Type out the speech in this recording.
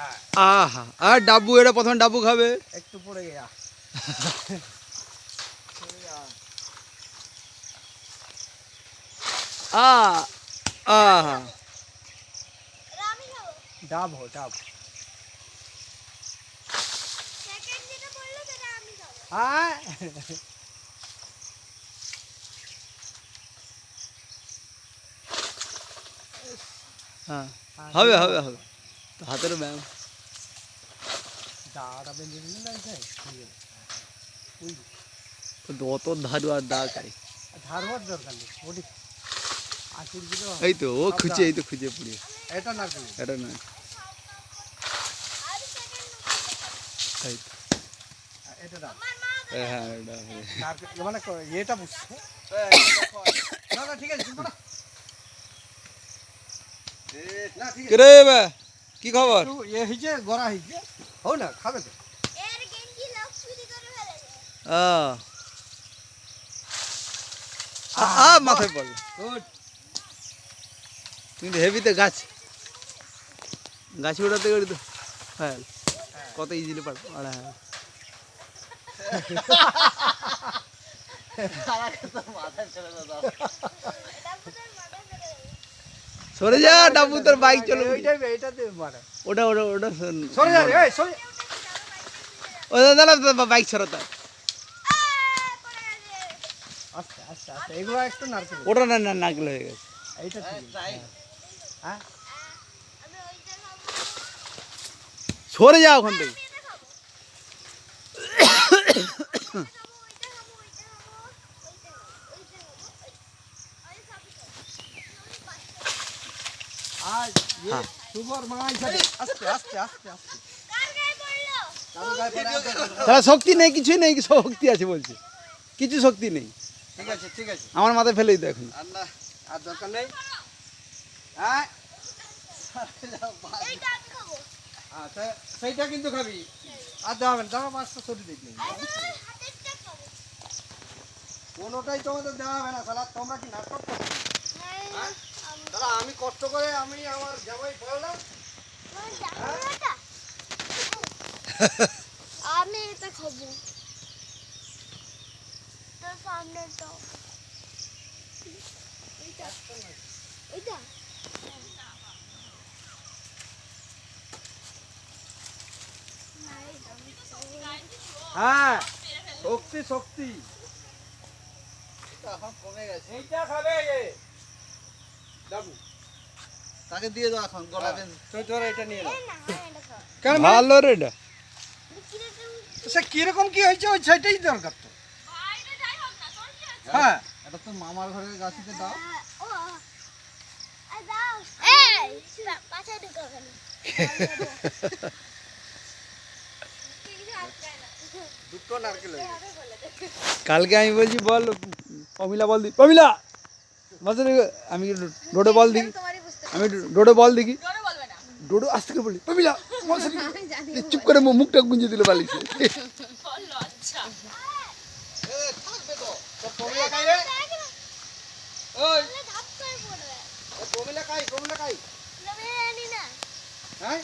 হ্যাঁ আহা আর ডাব্বু এটা প্রথম ডাব্বু খাবে। একটু পড়ে গেয়া। আ আহা। আমি খাব ডাব হো ডাব। সেকেন্ড যেটা বলল সেটা আমি খাব হ্যাঁ হ্যাঁ হবে হবে হবে। তো হাতের ব্যায়াম দাঁড়া বেঁধে দিলেন না এই ওই অত ধারু আর দা খাই ধার হওয়ার দরকার নেই ওটি আশির কিলো এই তো ও খুঁজে এই তো খুঁজে পুড়িয়ে এটা নারকেল এটা না আর সেকেন্ড এই তো এটা দাও আমার মা হ্যাঁ হ্যাঁ এটা হবে। নারকেল মানে ক- এটা বুঝছ না না ঠিক আছে শুনব না না ঠিক কে রে বে কি খবর? ইয়ে হয়েছে গড়া হয়েছে হও না খাবে তো। এর গেঞ্জি লোক চুরি করে ফেলেছে আ আ- আ মাথায় পড়ল কিন্তু হেভিতে গাছ। গাছ উড়াতে গেলে তো। হ্যাঁ। কত ইজিলি পার হ্যাঁ। এটা পুরো মাথা ফেলে সরে যা ডাবু তোর বাইক চলো ওটা ওটা ওটা সরে যা রে সরে। ও দাদা বাইক একটু নারকেল। ওটা না না হয়ে গেছে। এইটা ঠিক। হ্যাঁ। সরে যা ওখান থেকে আমি এটা খাব ওইটা খাব ওইটা খাব ওইটা খাব ওইটা খাব ওইটা খাব ওই সবই খাব আর ইয়ে সুবর মাই সাথে আস্তে আস্তে আস্তে আস্তে কার গায়ে পড়ল কারও গায়ে পড়ে আছে? তারা শক্তি নেই কিছুই নেই কিছু শক্তি আছে বলছে। কিছু শক্তি নেই। ঠিক আছে ঠিক আছে। আমার মাথায় ফেলেই তো এখন। আর দরকার নেই? হ্যাঁ? এইটা আমি খাব। আচ্ছা সেইটা কিন্তু খাবি। আর দেওয়া হবে না দাঁড়া মাছটা সরি কোনোটাই তোমাদের দেওয়া হবে না সালা তোমরা কি নাটক করছ? হ্যাঁ? দাদা আমি কষ্ট করে আমি আমার জামাই পড়লাম এটা আমি এটা খাব। তোর সামনে তো। এইটা এইটা? হ্যাঁ শক্তি শক্তি। কমে গেছে। এইটা খাবে তাকে দিয়ে দাও এখন বেঁধে। এটা নিয়ে নাও ভালো রে এটা। সে কীরকম কি হয়েছে ওই সেটাই দরকার তো। হ্যাঁ। এটা তো মামার ঘরের গাছিতে দাও। হয়ে। কালকে আমি বলছি বল প্রমিলা বল দি প্রমিলা মাঝে আমি ডোডো বল দিই আমি ডোডো বল দেখি। ডোডো আজ থেকে বলি প্রমিলা চুপ করে মুখটা গুঞ্জে দিল বালিশে। প্রমিলা করে। প্রমিলা। হ্যাঁ?